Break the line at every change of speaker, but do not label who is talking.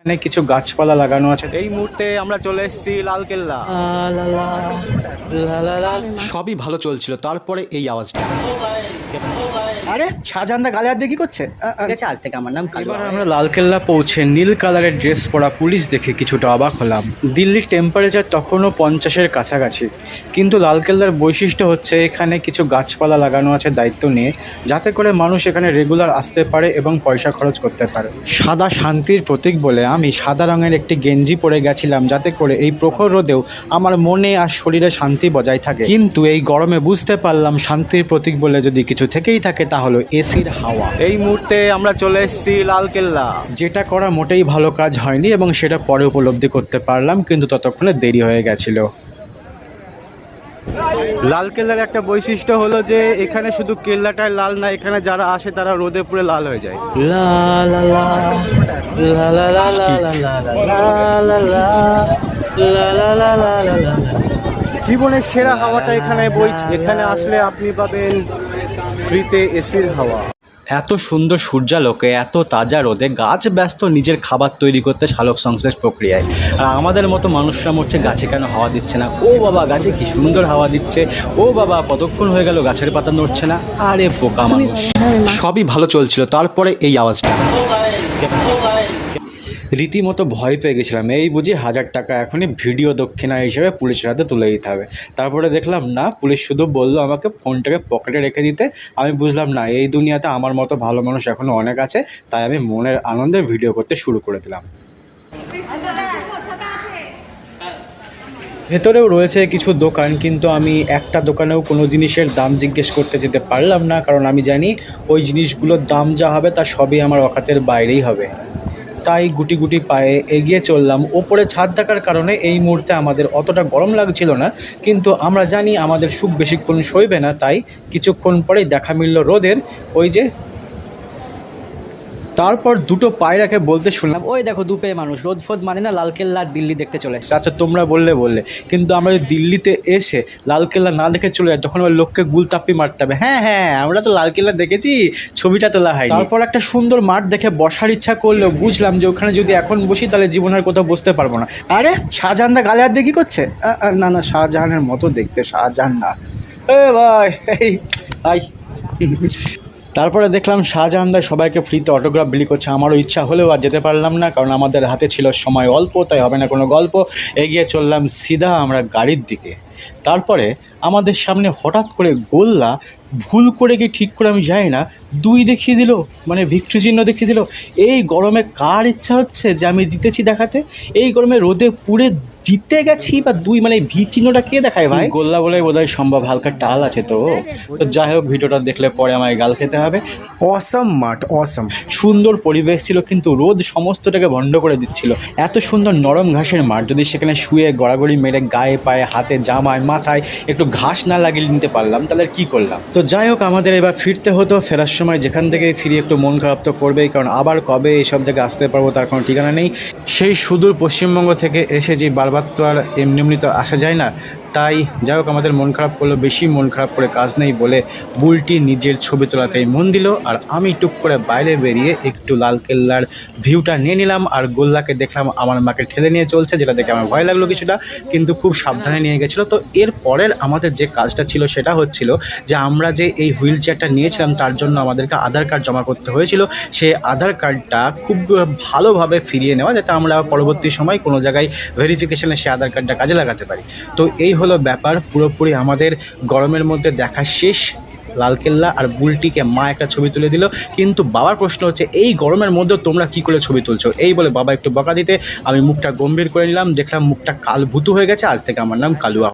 এখানে কিছু গাছপালা লাগানো আছে এই মুহূর্তে আমরা চলে এসেছি লালকেল্লা
সবই ভালো চলছিল তারপরে এই আওয়াজটা
আরে শাহজাহানদা গালে হাত দিয়ে কি করছে?
ঠিক আছে আজ থেকে আমার নাম কালু।
এবার আমরা লালকেল্লা পৌঁছে নীল কালারের ড্রেস পরা পুলিশ দেখে কিছুটা অবাক হলাম। দিল্লির টেম্পারেচার তখনও পঞ্চাশের কাছাকাছি। কিন্তু লালকেল্লার বৈশিষ্ট্য হচ্ছে এখানে কিছু গাছপালা লাগানো আছে দায়িত্ব নিয়ে যাতে করে মানুষ এখানে রেগুলার আসতে পারে এবং পয়সা খরচ করতে পারে। সাদা শান্তির প্রতীক বলে আমি সাদা রঙের একটি গেঞ্জি পরে গেছিলাম যাতে করে এই প্রখর রোদেও আমার মনে আর শরীরে শান্তি বজায় থাকে। কিন্তু এই গরমে বুঝতে পারলাম শান্তির প্রতীক বলে যদি কিছু কিছু থেকেই থাকে তা হলো এসির হাওয়া এই মুহূর্তে আমরা চলে এসেছি লালকেল্লা যেটা করা মোটেই ভালো কাজ হয়নি এবং সেটা পরে উপলব্ধি করতে পারলাম কিন্তু ততক্ষণে দেরি হয়ে গেছিল লাল কেল্লার একটা বৈশিষ্ট্য হলো যে এখানে শুধু কেল্লাটাই লাল না এখানে যারা আসে তারা রোদে পুরে লাল হয়ে যায় জীবনের সেরা হাওয়াটা এখানে বই এখানে আসলে আপনি পাবেন ফ্রিতে এসির হাওয়া। এত সুন্দর সূর্যালোকে এত তাজা রোদে গাছ ব্যস্ত নিজের খাবার তৈরি করতে শালক সংশ্লেষ প্রক্রিয়ায়। আর আমাদের মতো মানুষরা মরছে গাছে কেন হাওয়া দিচ্ছে না? ও বাবা গাছে কি সুন্দর হাওয়া দিচ্ছে? ও বাবা কতক্ষণ হয়ে গেল গাছের পাতা নড়ছে না? আরে বোকা মানুষ।
সবই ভালো চলছিল তারপরে এই আওয়াজটা।
রীতিমতো ভয় পেয়ে গেছিলাম। এই বুঝি হাজার টাকা এখনই ভিডিও দক্ষিণা হিসেবে পুলিশের হাতে তুলে দিতে হবে। তারপরে দেখলাম, না, পুলিশ শুধু বলল আমাকে ফোনটাকে পকেটে রেখে দিতে। আমি বুঝলাম, না, এই দুনিয়াতে আমার মতো ভালো মানুষ এখনও অনেক আছে, তাই আমি মনের আনন্দে ভিডিও করতে শুরু করে দিলাম। ভেতরেও রয়েছে কিছু দোকান, কিন্তু আমি একটা দোকানেও কোনো জিনিসের দাম জিজ্ঞেস করতে যেতে পারলাম না, কারণ আমি জানি ওই জিনিসগুলোর দাম যা হবে তা সবই আমার অকাতের বাইরেই হবে। তাই গুটি গুটি পায়ে এগিয়ে চললাম। ওপরে ছাদ থাকার কারণে এই মুহূর্তে আমাদের অতটা গরম লাগছিল না, কিন্তু আমরা জানি আমাদের সুখ বেশিক্ষণ সইবে না, তাই কিছুক্ষণ পরেই দেখা মিলল রোদের ওই যে তারপর দুটো পায়রাকে বলতে শুনলাম
ওই দেখো দুপে মানুষ রোদ ফোদ মানে না লালকেল্লা দিল্লি দেখতে চলে এসেছে।
আচ্ছা তোমরা বললে বললে। কিন্তু আমরা যদি দিল্লিতে এসে লালকেল্লা না দেখে চলে যাই তখন ওই লোককে গুলতাপ্পি মারতে হবে। হ্যাঁ হ্যাঁ আমরা তো লালকেল্লা দেখেছি ছবিটা তোলা হয় তারপর একটা সুন্দর মাঠ দেখে বসার ইচ্ছা করলেও বুঝলাম যে ওখানে যদি এখন বসি তাহলে জীবন আর কোথাও বসতে পারব না। আরে শাহজাহানদা গালে হাত দিয়ে কি করছে? না না শাহজাহানের মতো দেখতে শাহজাহান না এ ভাই এই আই। তারপরে দেখলাম শাহজাহানদা সবাইকে ফ্রিতে অটোগ্রাফ বিলি করছে। আমারও ইচ্ছা হলেও আর যেতে পারলাম না, কারণ আমাদের হাতে ছিল সময় অল্প, তাই হবে না কোনো গল্প। এগিয়ে চললাম সিধা আমরা গাড়ির দিকে। তারপরে আমাদের সামনে হঠাৎ করে গোল্লা ভুল করে কি ঠিক করে আমি জানি না, দুই দেখিয়ে দিল মানে ভিক্টরি চিহ্ন দেখিয়ে দিল, এই গরমে কার ইচ্ছা হচ্ছে যে আমি জিতেছি দেখাতে? এই গরমে রোদে পুড়ে জিতে গেছি বা দুই মানে ভি চিহ্নটা কে দেখায় ভাই? গোল্লা বলে বোধহয় সম্ভব হালকা টাল আছে তো। তো যাই হোক ভিডিওটা দেখলে পরে আমায় গাল খেতে হবে। অসম মাঠ অসম সুন্দর পরিবেশ ছিল কিন্তু রোদ সমস্তটাকে ভণ্ড করে দিচ্ছিল। এত সুন্দর নরম ঘাসের মাঠ যদি সেখানে শুয়ে গড়াগড়ি মেরে গায়ে পায়ে হাতে জামায় মাথায় একটু ঘাস না লাগিয়ে নিতে পারলাম তাহলে কি করলাম? তো যাই হোক আমাদের এবার ফিরতে হতো ফেরার সময় যেখান থেকে ফিরে একটু মন খারাপ তো করবেই কারণ আবার কবে এসব জায়গায় আসতে পারব তার কোনো ঠিকানা নেই। সেই সুদূর পশ্চিমবঙ্গ থেকে এসে যে বারবার তো আর এমনি তো আসা যায় না। তাই যাই হোক, আমাদের মন খারাপ করল বেশি মন খারাপ করে কাজ নেই বলে বুলটি নিজের ছবি তোলাতেই মন দিল। আর আমি টুক করে বাইরে বেরিয়ে একটু লালকেল্লার ভিউটা নিয়ে নিলাম আর গোল্লাকে দেখলাম আমার মাকে ঠেলে নিয়ে চলছে, যেটা দেখে আমার ভয় লাগল কিছুটা, কিন্তু খুব সাবধানে নিয়ে গেছিল। তো এর পরের আমাদের যে কাজটা ছিল সেটা হচ্ছিল যে আমরা যে এই হুইল চেয়ারটা নিয়েছিলাম, তার জন্য আমাদেরকে আধার কার্ড জমা করতে হয়েছিল। সে আধার কার্ডটা খুব ভালোভাবে ফিরিয়ে নেওয়া, যাতে আমরা পরবর্তী সময় কোনো জায়গায় ভেরিফিকেশনে সে আধার কার্ডটা কাজে লাগাতে পারি। তো এই হলো ব্যাপার, পুরোপুরি আমাদের গরমের মধ্যে দেখা শেষ। লালকেল্লা আর বুলটিকে মা একটা ছবি তুলে দিল। কিন্তু বাবার প্রশ্ন হচ্ছে, এই গরমের মধ্যে তোমরা কি করে ছবি তুলছো? এই বলে বাবা একটু বকা দিতে, আমি মুখটা গম্ভীর করে নিলাম। দেখলাম মুখটা কাল ভুতু হয়ে গেছে। আজ থেকে আমার নাম কালুয়া।